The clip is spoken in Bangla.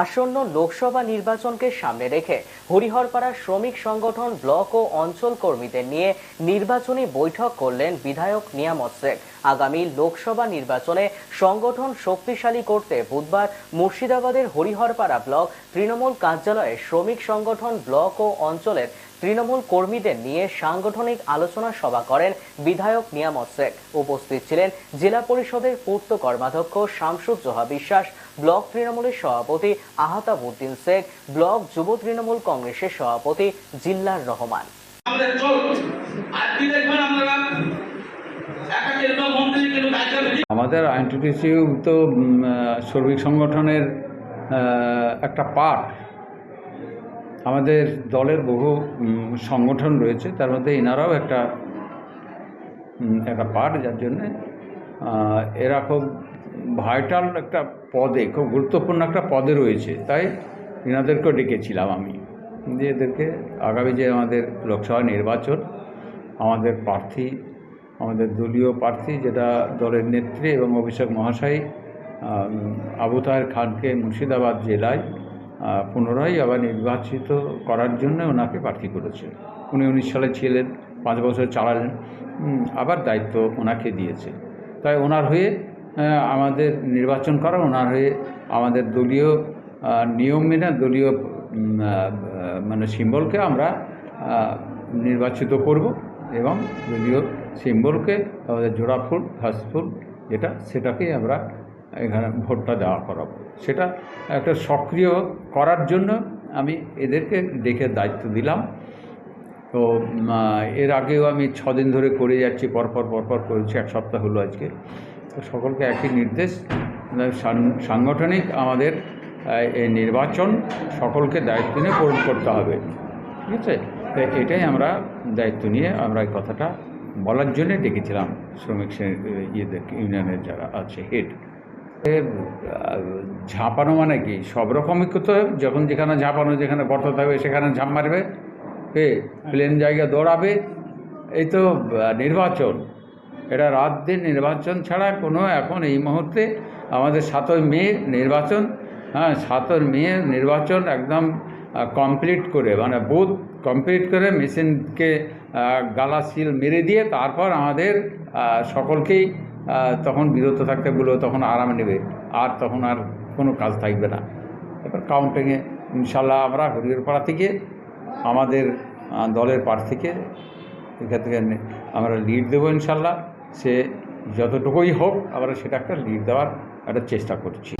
আসন্ন লোকসভা নির্বাচনকে সামনে রেখে হরিহরপাড়ার শ্রমিক সংগঠন ব্লক ও অঞ্চল কর্মীদের নিয়ে নির্বাচনী বৈঠক করলেন বিধায়ক নিয়ামত শেখ। আগামী লোকসভা নির্বাচনে সংগঠন শক্তিশালী করতে বুধবার মুর্শিদাবাদের হরিহরপাড়া ব্লক তৃণমূল কার্যালয়ে শ্রমিক সংগঠন ব্লক ও অঞ্চলের তৃণমূল কর্মীদের নিয়ে সাংগঠনিক আলোচনা সভা করেন বিধায়ক নিয়ামত শেখ। উপস্থিত ছিলেন জেলা পরিষদের পূর্ত কর্মাধ্যক্ষ শামসুজ্জোহা বিশ্বাস ব্লক তৃণমূলের সভাপতি আহতাবুদ্দিন শেখ ব্লক যুব তৃণমূল কংগ্রেসের সভাপতি জিল্লার রহমান। আমাদের আইনটিটিসিউ তো শ্রমিক সংগঠনের একটা পার্ট। আমাদের দলের বহু সংগঠন রয়েছে তার মধ্যে এনারাও একটা একটা পার্ট যার জন্যে এরা খুব ভাইটাল একটা পদে, খুব গুরুত্বপূর্ণ একটা পদে রয়েছে। তাই এনাদেরকেও ডেকেছিলাম আমি। যে এদেরকে আগামী যে আমাদের লোকসভা নির্বাচন, আমাদের প্রার্থী, আমাদের দলীয় প্রার্থী যেটা দলের নেত্রী এবং অভিষেক মহাশয় আবু তাহের খানকে মুর্শিদাবাদ জেলায় পুনরায় আবার নির্বাচিত করার জন্য ওনাকে প্রার্থী করেছে। উনি উনিশ সালে ছিলেন, পাঁচ বছর চালালেন আবার দায়িত্ব ওনাকে দিয়েছে। তাই ওনার হয়ে আমাদের নির্বাচন করা, ওনার হয়ে আমাদের দলীয় নিয়ম মেনে দলীয় মানে সিম্বলকে আমরা নির্বাচিত করব এবং দলীয় সিম্বলকে আমাদের জোড়া ফুল ফুল যেটা, সেটাকেই আমরা এখানে ভোটটা দেওয়া করাবো। সেটা একটা সক্রিয় করার জন্য আমি এদেরকে ডেকে দায়িত্ব দিলাম। তো এর আগেও আমি ছদিন ধরে করে যাচ্ছি, পরপর পরপর করেছি, এক সপ্তাহ হলো আজকে। সকলকে একই নির্দেশ সাংগঠনিক আমাদের এই নির্বাচন সকলকে দায়িত্ব নিয়ে পূরণ করতে হবে। ঠিক আছে? এটাই আমরা দায়িত্ব নিয়ে আমরা এই কথাটা বলার জন্যে ডেকেছিলাম শ্রমিক ইয়েদের, ইউনিয়নের যারা আছে, হেড। ঝাঁপানো মানে কি? সব রকমই করতে হবে যখন যেখানে ঝাঁপানো, যেখানে গর্ত থাকবে, সেখানে ঝাঁপ মারবে। প্লেন জায়গা দৌড়াবে। এই তো নির্বাচন। এটা রাত দিন নির্বাচন ছাড়া কোনো এখন এই মুহূর্তে আমাদের সাতই মে নির্বাচন হ্যাঁ সাতই মে নির্বাচন একদম কমপ্লিট করে মানে বুথ কমপ্লিট করে মেশিনকে গালা সিল মেরে দিয়ে তারপর আমাদের সকলকেই তখন বিরত থাকতে বলব তখন আরাম নেবে, আর তখন আর কোনো কাজ থাকবে না। এবার কাউন্টিংয়ে ইনশাল্লাহ আমরা হরিহরপাড়া থেকে আমাদের দলের প্রার্থীকে এখান থেকে আমরা লিড দেবো ইনশাল্লাহ। সে যতটুকুই হোক, আমরা সেটা একটা লিড দেওয়ার একটা চেষ্টা করছি।